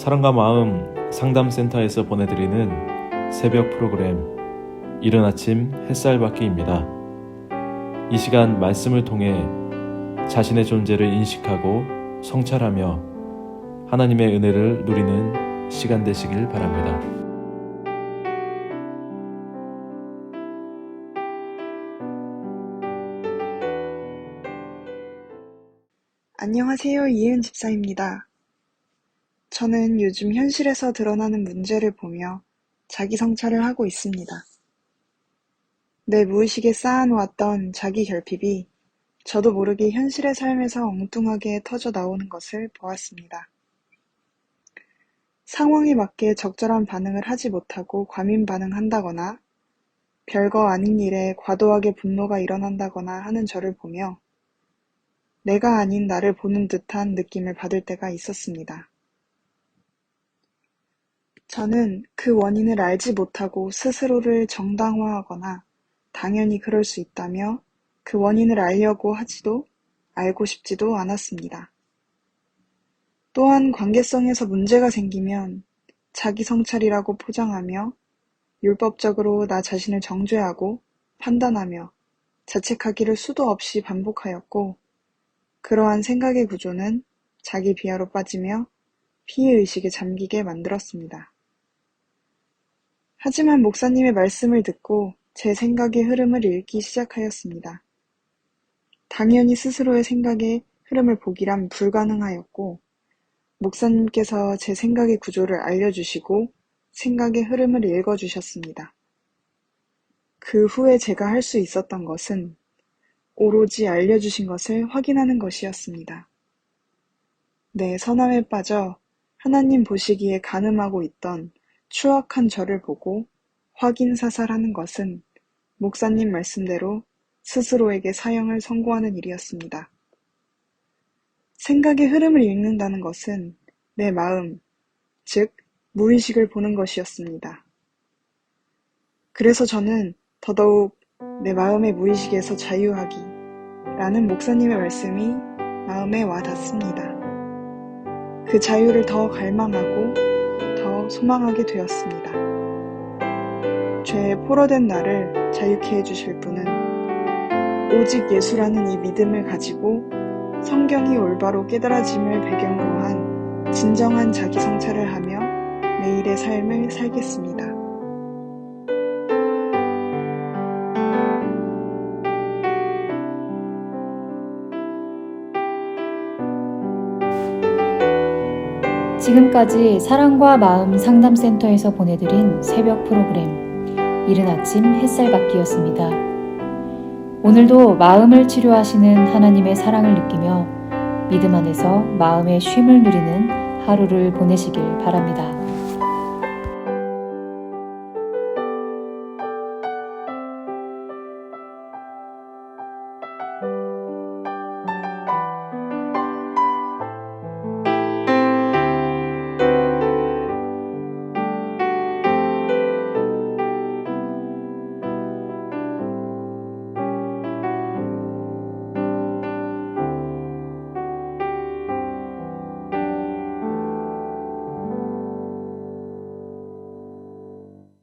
사랑과 마음 상담센터에서 보내드리는 새벽 프로그램 이른 아침 햇살 받기입니다. 이 시간 말씀을 통해 자신의 존재를 인식하고 성찰하며 하나님의 은혜를 누리는 시간 되시길 바랍니다. 안녕하세요. 이은 집사입니다. 저는 요즘 현실에서 드러나는 문제를 보며 자기 성찰을 하고 있습니다. 내 무의식에 쌓아놓았던 자기 결핍이 저도 모르게 현실의 삶에서 엉뚱하게 터져 나오는 것을 보았습니다. 상황에 맞게 적절한 반응을 하지 못하고 과민 반응한다거나 별거 아닌 일에 과도하게 분노가 일어난다거나 하는 저를 보며 내가 아닌 나를 보는 듯한 느낌을 받을 때가 있었습니다. 저는 그 원인을 알지 못하고 스스로를 정당화하거나 당연히 그럴 수 있다며 그 원인을 알려고 하지도 알고 싶지도 않았습니다. 또한 관계성에서 문제가 생기면 자기 성찰이라고 포장하며 율법적으로 나 자신을 정죄하고 판단하며 자책하기를 수도 없이 반복하였고 그러한 생각의 구조는 자기 비하로 빠지며 피해의식에 잠기게 만들었습니다. 하지만 목사님의 말씀을 듣고 제 생각의 흐름을 읽기 시작하였습니다. 당연히 스스로의 생각의 흐름을 보기란 불가능하였고, 목사님께서 제 생각의 구조를 알려주시고 생각의 흐름을 읽어주셨습니다. 그 후에 제가 할 수 있었던 것은 오로지 알려주신 것을 확인하는 것이었습니다. 내 선함에 빠져 하나님 보시기에 가늠하고 있던 추악한 저를 보고 확인 사살하는 것은 목사님 말씀대로 스스로에게 사형을 선고하는 일이었습니다. 생각의 흐름을 읽는다는 것은 내 마음, 즉, 무의식을 보는 것이었습니다. 그래서 저는 더더욱 내 마음의 무의식에서 자유하기 라는 목사님의 말씀이 마음에 와 닿습니다. 그 자유를 더 갈망하고 더 소망하게 되었습니다. 죄에 포로된 나를 자유케 해주실 분은 오직 예수라는 이 믿음을 가지고 성경이 올바로 깨달아짐을 배경으로 한 진정한 자기 성찰을 하며 매일의 삶을 살겠습니다. 지금까지 사랑과 마음 상담센터에서 보내드린 새벽 프로그램 이른 아침 햇살 받기였습니다. 오늘도 마음을 치료하시는 하나님의 사랑을 느끼며 믿음 안에서 마음의 쉼을 누리는 하루를 보내시길 바랍니다.